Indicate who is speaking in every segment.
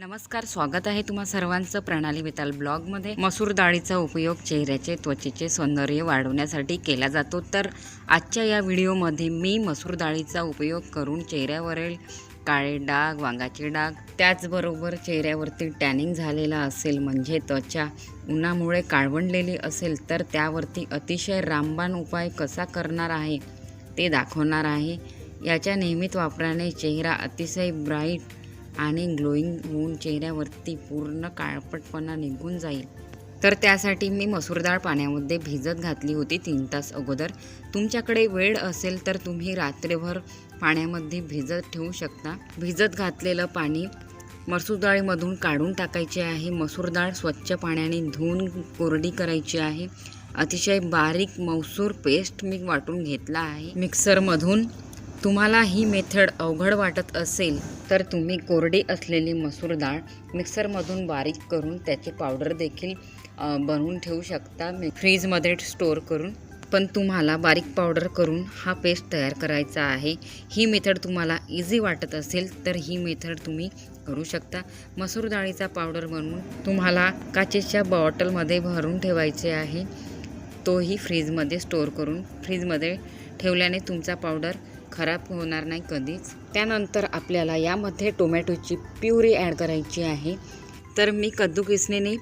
Speaker 1: नमस्कार स्वागत आहे तुम्हा सर्वांचं प्रणाली बेताल ब्लॉगमध्ये. मसूर डाळीचा उपयोग चेहऱ्याचे त्वचेचे सौंदर्य वाढवण्यासाठी केला जातो. तर आजच्या या व्हिडिओमध्ये मी मसूर डाळीचा उपयोग करून चेहऱ्यावरील काळे डाग वांगाचे डाग त्याचबरोबर चेहऱ्यावरती टॅनिंग झालेला असेल म्हणजे त्वचा उन्हामुळे काळवंडलेली असेल तर त्यावरती अतिशय रामबाण उपाय कसा करणार आहे ते दाखवणार आहे. याच्या नियमित वापराने चेहरा अतिशय ब्राईट आणि ग्लोईंग होऊन चेहऱ्यावरती पूर्ण काळपटपणा निघून जाईल. तर त्यासाठी मी मसूर डाळ पाण्यामध्ये भिजत घातली होती तीन तास अगोदर. तुमच्याकडे वेळ असेल तर तुम्ही रात्रभर पाण्यामध्ये भिजत ठेवू शकता. भिजत घातलेलं पाणी मसूर डाळीमधून काढून टाकायचे आहे. मसूर डाळ स्वच्छ पाण्याने धुवून कोरडी करायची आहे. अतिशय बारीक मौसूर पेस्ट मी वाटून घेतला आहे. मिक्सरमधून तुम्हाला ही मेथड अवघड वाटत असेल तर तुम्ही कोरडी असलेली मसूर डाळ मिक्सरमधून बारीक करून त्याची पावडर देखील बनवून ठेवू शकता. मी फ्रीजमध्ये स्टोअर करून पण तुम्हाला बारीक पावडर करून हा पेस्ट तयार करायचा आहे. ही मेथड तुम्हाला इझी वाटत असेल तर ही मेथड तुम्ही करू शकता. मसूर डाळीचा पावडर बनवून तुम्हाला काचेच्या बॉटलमध्ये भरून ठेवायचे आहे. तोही फ्रीजमध्ये स्टोअर करून फ्रीजमध्ये ठेवल्याने तुमचा पावडर खराब होणार नाही कधीच. त्यानंतर आपल्याला यामध्ये टोमॅटोची प्युरी ॲड करायची आहे. तर मी कद्दू किसणीने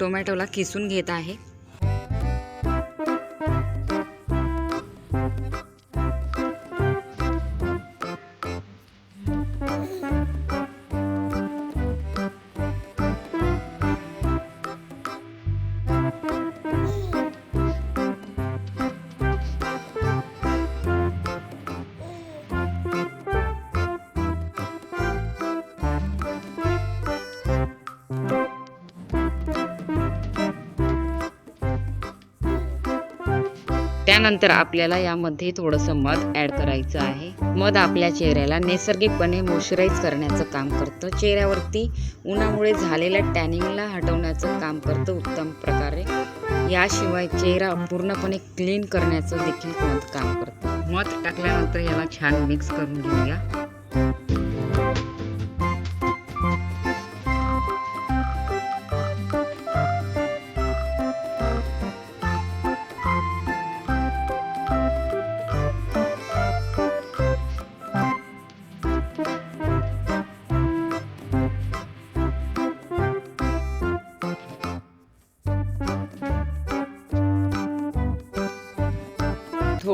Speaker 1: टोमॅटोला किसून घेत आहे. त्यानंतर आपल्याला यामध्ये थोडंसं मध ॲड करायचं आहे. मध आपल्या चेहऱ्याला नैसर्गिकपणे मॉइश्चराईज करण्याचं काम करतं. चेहऱ्यावरती उन्हामुळे झालेल्या टॅनिंगला हटवण्याचं काम करतं उत्तम प्रकारे. याशिवाय चेहरा पूर्णपणे क्लीन करण्याचं देखील मध काम करतं. मध टाकल्यानंतर याला छान मिक्स करून घेऊया.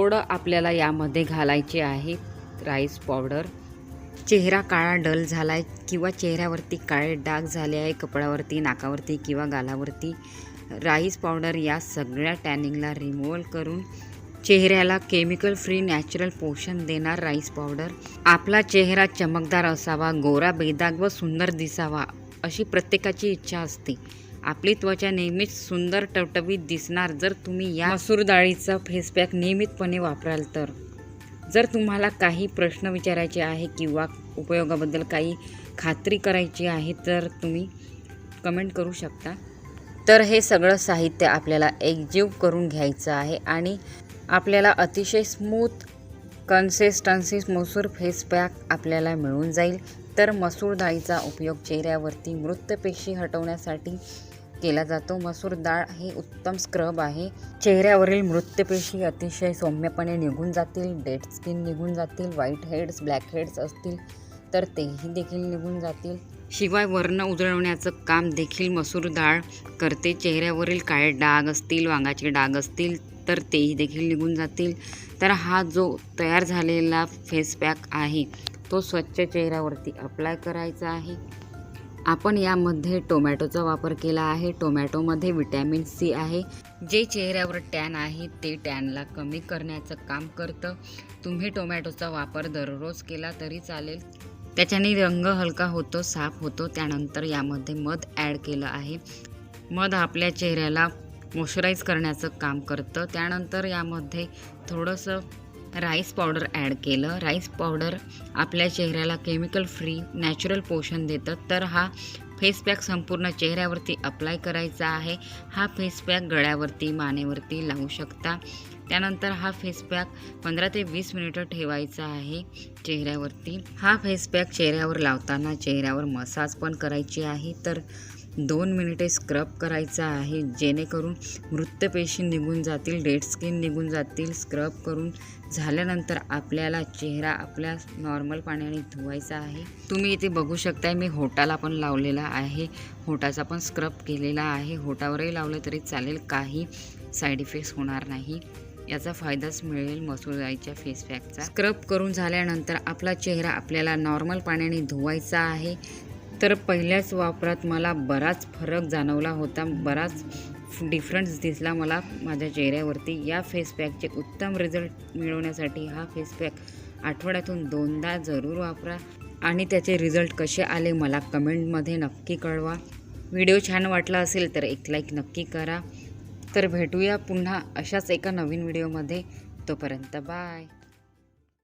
Speaker 1: थोडं आपल्याला यामध्ये घालायचे आहे. Rice powder. चेहरा काळा डल झाला आहे किंवा चेहऱ्यावरती काळे डाग झाले आहे कपड्यावरती नाकावरती किंवा गालावरती. राईस पावडर या सगळ्या टॅनिंगला रिमूव्हल करून चेहऱ्याला केमिकल फ्री नॅचरल पोषण देणार राईस पावडर. आपला चेहरा चमकदार असावा गोरा बेदाग व सुंदर दिसावा अशी प्रत्येकाची इच्छा असते. आपली त्वचा नेहमीच सुंदर टवटवीत दिसणार जर तुम्ही या मसूर डाळीचा फेस पॅक नियमितपणे वापराल तर. जर तुम्हाला काही प्रश्न विचारायचे आहे किंवा उपयोगाबद्दल काही खात्री करायची आहे तर तुम्ही कमेंट करू शकता. तर हे सगळं साहित्य आपल्याला एकजीव करून घ्यायचं आहे आणि आपल्याला अतिशय स्मूथ कन्सिस्टन्सी मसूर फेस पॅक आपल्याला मिळून जाईल. तर मसूर डाळीचा उपयोग चेहऱ्यावरती मृतपेशी हटवण्यासाठी केला जातो. मसूर डाळ हे उत्तम स्क्रब आहे. चेहऱ्यावरील मृत्यपेशी अतिशय सौम्यपणे निघून जातील. डेड स्किन निघून जातील. व्हाईट हेड्स ब्लॅक हेड्स असतील तर तेही देखील निघून जातील. शिवाय वर्ण उजळवण्याचं काम देखील मसूर डाळ करते. चेहऱ्यावरील काळे डाग असतील वांगाचे डाग असतील तर तेही देखील निघून जातील. तर हा जो तयार झालेला फेस पॅक आहे तो स्वच्छ चेहऱ्यावरती अप्लाय करायचा आहे. आपण यामध्ये टोमॅटोचा वापर केला आहे. टोमॅटोमध्ये विटॅमिन सी आहे. जे चेहऱ्यावर टॅन आहे ते टॅनला कमी करण्याचं काम करतं. तुम्ही टोमॅटोचा वापर दररोज केला तरी चालेल. त्याच्याने रंग हलका होतो साफ होतो. त्यानंतर यामध्ये मध ॲड केलं आहे. मध आपल्या चेहऱ्याला मॉइश्चराईज करण्याचं काम करतं. त्यानंतर यामध्ये थोडंसं राईस पावडर ॲड केलं. राईस पावडर आपल्या चेहऱ्याला केमिकल फ्री नॅचरल पोषण देतं. तर हा फेस पॅक संपूर्ण चेहऱ्यावरती अप्लाय करायचा आहे. हा फेस पॅक गळ्यावरती मानेवरती लावू शकता. त्यानंतर हा फेस पॅक पंधरा ते वीस मिनिटं ठेवायचा आहे चेहऱ्यावरती. हा फेस पॅक चेहऱ्यावर लावताना चेहऱ्यावर मसाज पण करायची आहे. तर दोन मिनिटे स्क्रब करायचा आहे जेणेकरून मृतपेशी निघून जातील डेड स्किन निघून जातील. स्क्रब करून झाल्यानंतर आपल्याला चेहरा आपल्या नॉर्मल पाण्याने धुवायचा आहे. तुम्ही इथे बघू शकताय मी होटाला पण लावलेला आहे. होटाचा पण स्क्रब केलेला आहे. होटावरही लावलं तरी चालेल काही साईड इफेक्ट्स होणार नाही. याचा फायदाच मिळेल मसूरदाईच्या फेस पॅकचा. स्क्रब करून झाल्यानंतर आपला चेहरा आपल्याला नॉर्मल पाण्याने धुवायचा आहे. तर पहिल्याच वापरात मला बराच फरक जाणवला होता. बराच डिफरन्स दिसला मला माझ्या चेहऱ्यावरती. या फेस पॅकचे उत्तम रिझल्ट मिळवण्यासाठी हा फेस पॅक आठवड्यातून दोनदा जरूर वापरा आणि त्याचे रिझल्ट कसे आले मला कमेंटमध्ये नक्की कळवा. व्हिडिओ छान वाटला असेल तर एक लाईक नक्की करा. तर भेटूया पुन्हा अशाच एका नवीन व्हिडिओमध्ये तोपर्यंत बाय